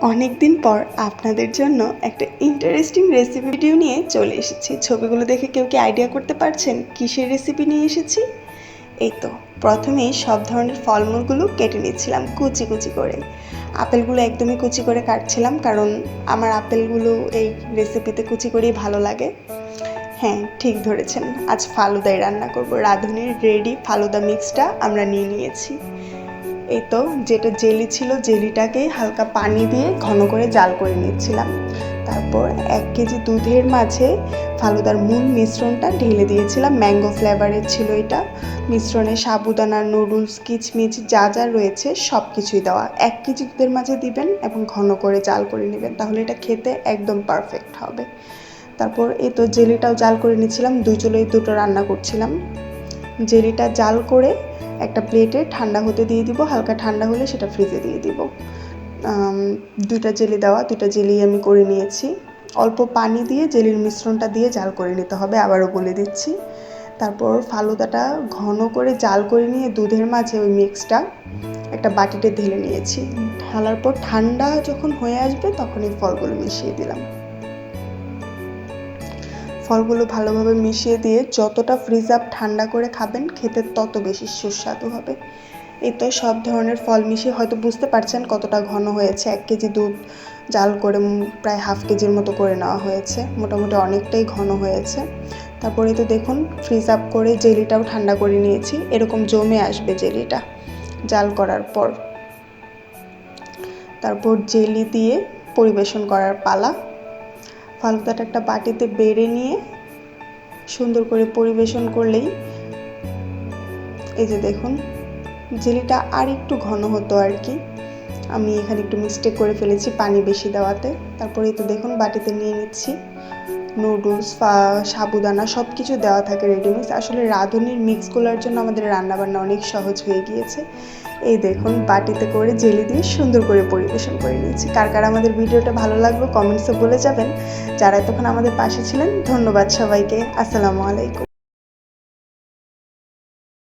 অনেক দিন পর আপনাদের জন্য একটা ইন্টারেস্টিং রেসিপি ভিডিও নিয়ে চলে এসেছি। ছবিগুলো দেখে কেউ কি আইডিয়া করতে পারছেন কিসের রেসিপি নিয়ে এসেছি? এই তো, প্রথমেই সব ধরনের ফলমূলগুলো কেটে নিচ্ছিলাম কুচি কুচি করে। আপেলগুলো একদমই কুচি করে কাটছিলাম কারণ আমার আপেলগুলো এই রেসিপিতে কুচি করেই ভালো লাগে। হ্যাঁ ঠিক ধরেছেন। আজ ফালুদাই রান্না করব। রাঁধুনির রেডি ফালুদা মিক্সটা আমরা নিয়ে নিয়েছি। এই তো, যেটা জেলি ছিল জেলিটাকে হালকা পানি দিয়ে ঘন করে জাল করে নিচ্ছিলাম। তারপর এক কেজি দুধের মাঝে ফালুদার মূল মিশ্রণটা ঢেলে দিয়েছিলাম। ম্যাঙ্গো ফ্লেভারের ছিল এটা। মিশ্রণে সাবুদানা, নুডলস, কিচমিচ যা যা রয়েছে সব কিছুই দেওয়া। এক কেজি দুধের মাঝে দিবেন এবং ঘন করে জাল করে নেবেন, তাহলে এটা খেতে একদম পারফেক্ট হবে। তারপর এই তো জেলিটাও জাল করে নিচ্ছিলাম। দুই চুলোয় দুটো রান্না করছিলাম। জেলিটা জাল করে একটা প্লেটে ঠান্ডা হতে দিয়ে দিব, হালকা ঠান্ডা হলে সেটা ফ্রিজে দিয়ে দিব। দুটা জেলি দেওয়া দুটা জেলি আমি করে নিয়েছি। অল্প পানি দিয়ে জেলির মিশ্রণটা দিয়ে জাল করে নিতে হবে, আবারও বলে দিচ্ছি। তারপর ফালুদাটা ঘন করে জাল করে নিয়ে দুধের মাঝে ওই মিক্সটা একটা বাটিতে ঢেলে নিয়েছি। ঢালার পর ঠান্ডা যখন হয়ে আসবে তখন এই ফলগুলো মিশিয়ে দিলাম। ফলগুলো ভালোভাবে মিশিয়ে দিয়ে যতটা ফ্রিজ আপ ঠান্ডা করে খাবেন, খেতে তত বেশি সুস্বাদু হবে। এই তো সব ধরনের ফল মিশিয়ে হয়তো বুঝতে পারছেন কতটা ঘন হয়েছে। এক কেজি দুধ জাল করে প্রায় হাফ কেজির মতো করে নেওয়া হয়েছে। মোটামুটি অনেকটাই ঘন হয়েছে। তারপরে তো দেখুন ফ্রিজ আপ করে জেলিটাও ঠান্ডা করে নিয়েছি। এরকম জমে আসবে জেলিটা জাল করার পর। তারপর জেলি দিয়ে পরিবেশন করার পালা। ফালুদাটা একটা বাটিতে বেড়ে নিয়ে সুন্দর করে পরিবেশন করলেই এই যে দেখুন, জেলিটা আর একটু ঘন হতো আর কি। আমি এখানে একটু মিস্টেক করে ফেলেছি পানি বেশি দেওয়াতে। তারপরে তো দেখুন বাটিতে নিয়ে নিচ্ছি। নুডলস সাবুদানা সব কিছু দেওয়া থাকে রেডিমিক্স আসলে রাঁধুনির মিক্স করার জন্য আমাদের রান্নাবান্না অনেক সহজ হয়ে গিয়েছে। এই দেখুন, বাটিতে করে জেলি দিয়ে সুন্দর করে পরিবেশন করে নিয়েছি। কার কার আমাদের ভিডিওটা ভালো লাগল কমেন্টসে বলে যাবেন। যারা তখন আমাদের পাশে ছিলেন, ধন্যবাদ সবাইকে। আসসালামু আলাইকুম।